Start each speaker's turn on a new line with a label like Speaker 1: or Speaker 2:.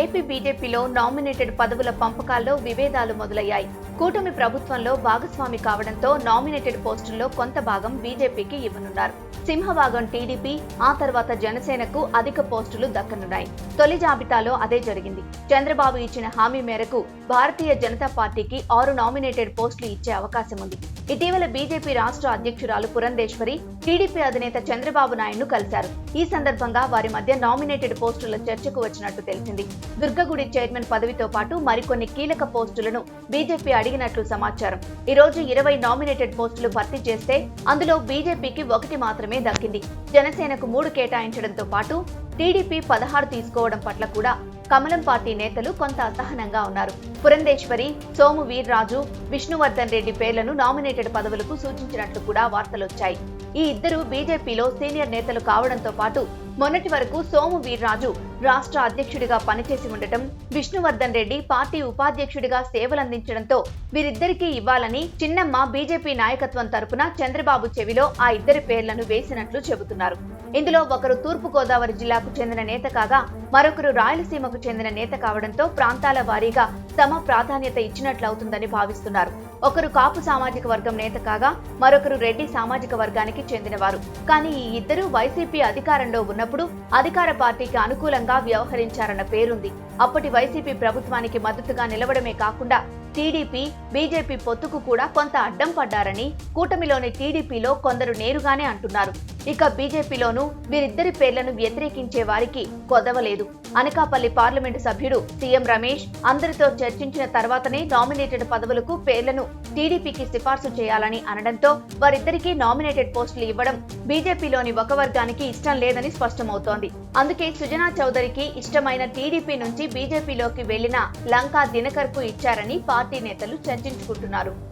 Speaker 1: AP బీజేపీలో nominated పదవుల పంపకాల్లో విభేదాలు మొదలయ్యాయి. కూటమి ప్రభుత్వంలో భాగస్వామి కావడంతో నామినేటెడ్ పోస్టుల్లో కొంత భాగం బీజేపీకి ఇవ్వనున్నారు. సింహభాగం టీడీపీ ఆ తర్వాత జనసేనకు అధిక పోస్టులు దక్కనున్నాయి. తొలి జాబితాలో అదే జరిగింది. చంద్రబాబు ఇచ్చిన హామీ మేరకు భారతీయ జనతా పార్టీకి ఆరు నామినేటెడ్ పోస్టులు ఇచ్చే అవకాశం ఉంది. ఇటీవల బీజేపీ రాష్ట్ర అధ్యక్షురాలు పురంధేశ్వరి టీడీపీ అధినేత చంద్రబాబు నాయుడును కలిశారు. ఈ సందర్భంగా వారి మధ్య నామినేటెడ్ పోస్టుల చర్చకు వచ్చినట్టు తెలిసింది. దుర్గగుడి చైర్మన్ పదవితో పాటు మరికొన్ని కీలక పోస్టులను బీజేపీ అడిగినట్లు సమాచారం. ఈ రోజు ఇరవై నామినేటెడ్ పోస్టులు భర్తీ చేస్తే అందులో బీజేపీకి ఒకటి మాత్రమే దక్కింది. జనసేనకు మూడు కేటాయించడంతో పాటు టీడీపీ పదహారు తీసుకోవడం పట్ల కూడా కమలం పార్టీ నేతలు కొంత అసహనంగా ఉన్నారు. పురంధేశ్వరి సోము వీర్రాజు విష్ణువర్ధన్ రెడ్డి పేర్లను నామినేటెడ్ పదవులకు సూచించినట్లు కూడా వార్తలొచ్చాయి. ఈ ఇద్దరు బీజేపీలో సీనియర్ నేతలు కావడంతో పాటు మొన్నటి వరకు సోము వీర్రాజు రాష్ట్ర అధ్యక్షుడిగా పనిచేసి ఉండటం విష్ణువర్ధన్ రెడ్డి పార్టీ ఉపాధ్యక్షుడిగా సేవలందించడంతో వీరిద్దరికీ ఇవ్వాలని చిన్నమ్మ బీజేపీ నాయకత్వం తరపున చంద్రబాబు చెవిలో ఆ ఇద్దరి పేర్లను వేసినట్లు చెబుతున్నారు. ఇందులో ఒకరు తూర్పు గోదావరి జిల్లాకు చెందిన నేత కాగా మరొకరు రాయలసీమకు చెందిన నేత కావడంతో ప్రాంతాల వారీగా సమ ప్రాధాన్యత ఇచ్చినట్లవుతుందని భావిస్తున్నారు. ఒకరు కాపు సామాజిక వర్గం నేత కాగా మరొకరు రెడ్డి సామాజిక వర్గానికి చెందినవారు. కానీ ఈ ఇద్దరు వైసీపీ అధికారంలో ఉన్నప్పుడు అధికార పార్టీకి అనుకూలంగా వ్యవహరించారన్న పేరుంది. అప్పటి వైసీపీ ప్రభుత్వానికి మద్దతుగా నిలవడమే కాకుండా టీడీపీ బీజేపీ పొత్తుకు కూడా కొంత అడ్డం పడ్డారని కూటమిలోని టీడీపీలో కొందరు నేరుగానే అంటున్నారు. ఇక బీజేపీలోనూ వీరిద్దరి పేర్లను వ్యతిరేకించే వారికి కొదవలేదు. అనకాపల్లి పార్లమెంటు సభ్యుడు సీఎం రమేష్ అందరితో చర్చించిన తర్వాతనే నామినేటెడ్ పదవులకు పేర్లను టీడీపీకి సిఫార్సు చేయాలని అనడంతో వారిద్దరికీ నామినేటెడ్ పోస్టులు ఇవ్వడం బీజేపీలోని ఒక వర్గానికి ఇష్టం లేదని స్పష్టమవుతోంది. అందుకే సుజనా చౌదరికి ఇష్టమైన టీడీపీ నుంచి బీజేపీలోకి వెళ్ళిన లంకా దినకర్కు ఇచ్చారని పార్టీ నేతలు చర్చించుకుంటున్నారు.